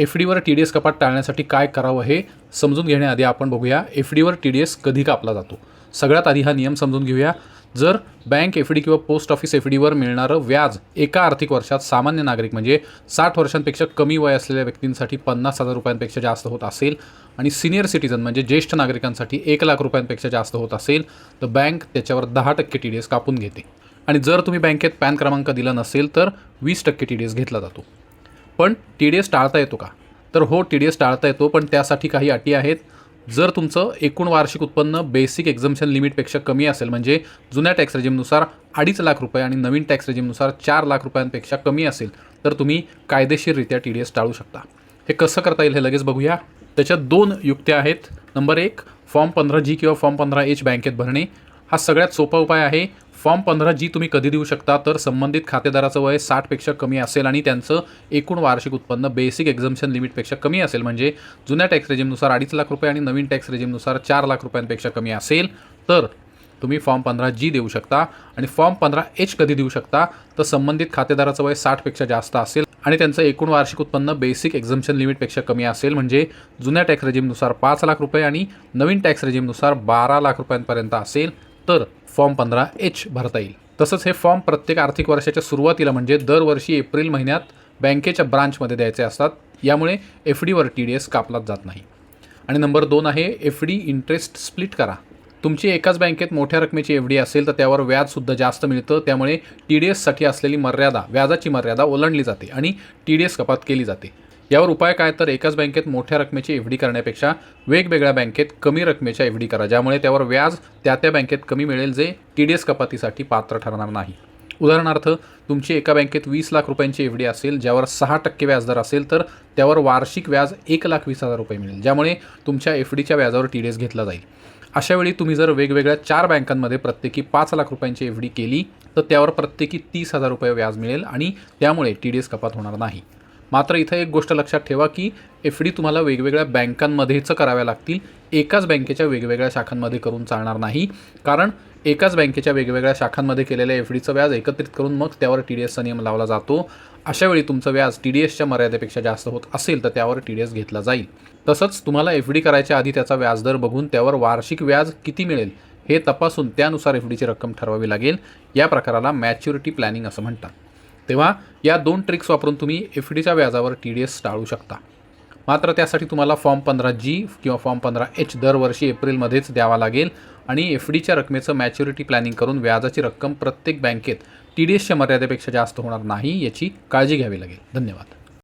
F डीवर T D S कपात टाळण्यासाठी काय करावं हे समजून घेण्याआधी आपण बघूया. एफ डीवर टी डी एस कधी कापला जातो? सगळ्यात आधी हा नियम समजून घेऊया. जर बँक एफ डी किंवा पोस्ट ऑफिस एफ डीवर मिळणारं व्याज एका आर्थिक वर्षात सामान्य नागरिक म्हणजे साठ वर्षांपेक्षा कमी वय असलेल्या व्यक्तींसाठी पन्नास हजार रुपयांपेक्षा जास्त होत असेल आणि सिनियर सिटीजन म्हणजे ज्येष्ठ नागरिकांसाठी एक लाख रुपयांपेक्षा जास्त होत असेल तर बँक त्याच्यावर दहा टक्के टी डी एस कापून घेते. आणि जर तुम्ही बँकेत पॅन क्रमांक दिला नसेल तर वीस टक्के टी डी एस घेतला जातो. पण टी डी एस टाळता येतो का? तर हो टी डी एस टाळता येतो पण त्यासाठी काही अटी आहेत. जर तुमचं एकूण वार्षिक उत्पन्न बेसिक एक्झम्शन लिमिटपेक्षा कमी असेल म्हणजे जुन्या टॅक्स रेजिमनुसार अडीच लाख रुपये आणि नवीन टॅक्स रेजिमनुसार चार लाख रुपयांपेक्षा कमी असेल तर तुम्ही कायदेशीररित्या टी डी एस टाळू शकता. हे कसं करता येईल हे लगेच बघूया. त्याच्यात दोन युक्त्या आहेत. नंबर एक फॉर्म पंधरा जी किंवा फॉर्म पंधरा एच बँकेत भरणे. हा सगळ्यात सोपा उपाय आहे. फॉर्म पंधरा जी तुम्ही कधी देऊ शकता तर संबंधित खातेदाराचं वय साठपेक्षा कमी असेल आणि त्यांचं एकूण वार्षिक उत्पन्न बेसिक एक्झम्शन लिमिटपेक्षा कमी असेल. म्हणजे जुन्या टॅक्स रेजिमनुसार अडीच लाख रुपये आणि नवीन टॅक्स रेजिमनुसार चार लाख रुपयांपेक्षा कमी असेल तर तुम्ही फॉर्म पंधरा जी देऊ शकता. आणि फॉर्म पंधरा एच कधी देऊ शकता तर संबंधित खातेदाराचं वय साठपेक्षा जास्त असेल आणि त्यांचं एकूण वार्षिक उत्पन्न बेसिक एक्झम्शन लिमिटपेक्षा कमी असेल. म्हणजे जुन्या टॅक्स रेजिमनुसार पाच लाख रुपये आणि नवीन टॅक्स रेजिमनुसार बारा लाख रुपयांपर्यंत असेल. तर फॉर्म पंधरा एच भरता येईल. तसंच हे फॉर्म प्रत्येक आर्थिक वर्षाच्या सुरुवातीला म्हणजे दरवर्षी एप्रिल महिन्यात बँकेच्या ब्रांचमध्ये द्यायचे असतात. यामुळे एफ डीवर टी डी एस कापलाच जात नाही. आणि नंबर दोन आहे एफ डी इंटरेस्ट स्प्लिट करा. तुमची एकाच बँकेत मोठ्या रकमेची एफ डी असेल तर त्यावर व्याजसुद्धा जास्त मिळतं. त्यामुळे टी डी एससाठी असलेली मर्यादा व्याजाची मर्यादा ओलांडली जाते आणि टी डी एस कपात केली जाते. यावर उपाय काय तर एकाच बँकेत मोठ्या रकमेची एफ डी करण्यापेक्षा वेगवेगळ्या बँकेत कमी रकमेच्या एफ डी करा ज्यामुळे त्यावर व्याज त्या त्या बँकेत कमी मिळेल जे टी डी एस कपातीसाठी पात्र ठरणार नाही. उदाहरणार्थ तुमची एका बँकेत वीस लाख रुपयांची एफ डी असेल ज्यावर सहा टक्के व्याजदर असेल तर त्यावर वार्षिक व्याज एक लाख वीस हजार रुपये मिळेल ज्यामुळे तुमच्या एफ डीच्या व्याजावर टी डी एस घेतला जाईल. अशावेळी तुम्ही जर वेगवेगळ्या चार बँकांमध्ये प्रत्येकी पाच लाख रुपयांची एफ डी केली तर त्यावर प्रत्येकी तीस हजार रुपये व्याज मिळेल आणि त्यामुळे टी डी एस कपात होणार नाही. मात्र इथं एक गोष्ट लक्षात ठेवा की एफ डी तुम्हाला वेगवेगळ्या बँकांमध्येच कराव्या लागतील. एकाच बँकेच्या वेगवेगळ्या शाखांमध्ये करून चालणार नाही. कारण एकाच बँकेच्या वेगवेगळ्या शाखांमध्ये केलेल्या एफ डीचं व्याज एकत्रित करून मग त्यावर टी डी एसचा नियम लावला जातो. अशावेळी तुमचं व्याज टी डी एसच्या मर्यादेपेक्षा जास्त होत असेल तर त्यावर टी डी एस घेतला जाईल. तसंच तुम्हाला एफ डी करायच्या आधी त्याचा व्याजदर बघून त्यावर वार्षिक व्याज किती मिळेल हे तपासून त्यानुसार एफ डीची रक्कम ठरवावी लागेल. या प्रकाराला मॅच्युरिटी प्लॅनिंग असं म्हणतात. तेव्हा या दोन ट्रिक्स वापरून तुम्ही एफ डीच्या व्याजावर टी डी एस टाळू शकता. मात्र त्यासाठी तुम्हाला फॉर्म पंधरा जी किंवा फॉर्म पंधरा एच दरवर्षी एप्रिलमध्येच द्यावा लागेल आणि एफ डीच्या रकमेचं मॅच्युरिटी प्लॅनिंग करून व्याजाची रक्कम प्रत्येक बँकेत टी डी एसच्या मर्यादेपेक्षा जास्त होणार नाही याची काळजी घ्यावी लागेल. धन्यवाद.